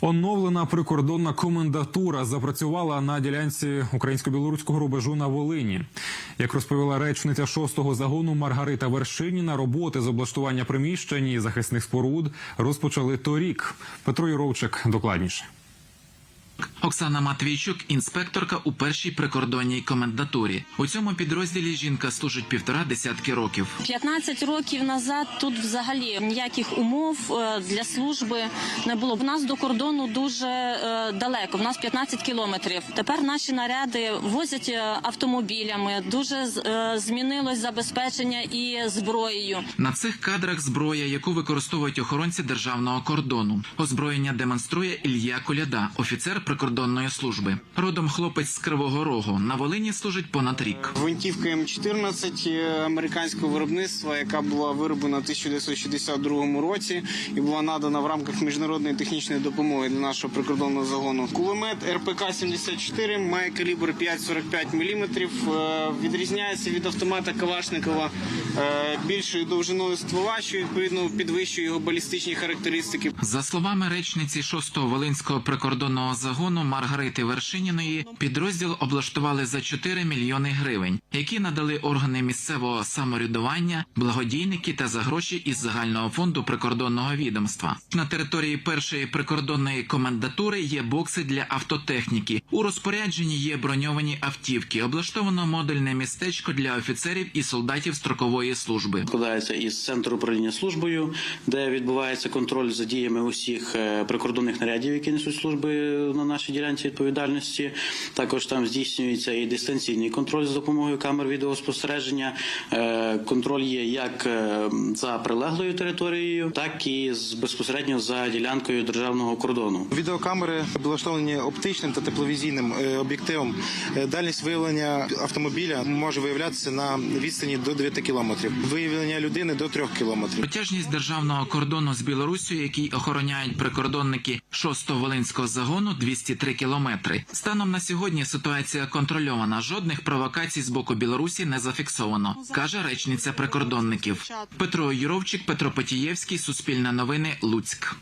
Оновлена прикордонна комендатура запрацювала на ділянці українсько-білоруського рубежу на Волині. Як розповіла речниця шостого загону Маргарита Вершиніна, роботи з облаштування приміщень і захисних споруд розпочали торік. Петро Юровчик докладніше. Оксана Матвійчук, інспекторка у першій прикордонній комендатурі. У цьому підрозділі жінка служить півтора десятки років. 15 років назад тут взагалі ніяких умов е, для служби не було. В нас до кордону дуже е, далеко. В нас 15 кілометрів. Тепер наші наряди возять е, автомобілями. Дуже змінилось забезпечення і зброєю. На цих кадрах зброя, яку використовують охоронці державного кордону. Озброєння демонструє Ілля Коляда, офіцер прикордонної служби. Родом хлопець з Кривого Рогу. На Волині служить понад рік. Гвинтівка М14 е, американського виробництва, яка була вироблена в 1962 році і була надана в рамках міжнародної технічної допомоги для нашого прикордонного загону. Кулемет РПК 74 має калібр 5,45 мм, е, відрізняється від автомата Калашникова е, більшою довжиною ствола, що відповідно підвищує його балістичні характеристики. За словами речниці 6-го Волинського прикордонного загону Маргарити Вершиніної, підрозділ облаштували за 4 мільйони гривень, які надали органи місцевого самоврядування, благодійники та за гроші із загального фонду прикордонного відомства. На території першої прикордонної комендатури є бокси для автотехніки. У розпорядженні є броньовані автівки. Облаштовано модульне містечко для офіцерів і солдатів строкової служби. складається із центру управління службою, де відбувається контроль за діями усіх е, прикордонних нарядів, які несуть служби на нашій ділянці відповідальності. Також там здійснюється і дистанційний контроль за допомогою камер відеоспостереження. Е, Контроль є як е, за прилеглою територією, так і з- безпосередньо за ділянкою державного кордону. Відеокамери облаштовані оптичним та тепловізійним е, об'єктивом. Дальність виявлення автомобіля може виявлятися на відстані до 9 кілометрів. Виявлення людини до 3 кілометрів. Протяжність державного кордону з Білоруссю, який охороняють прикордонники 6-го Волинського загону, 203 кілометри. Станом на сьогодні ситуація контрольована. Жодних провокацій з боку Білорусі не зафіксовано, каже речниця прикордонників. Петро Юровчик, Петро Потієвський, Суспільне новини, Луцьк.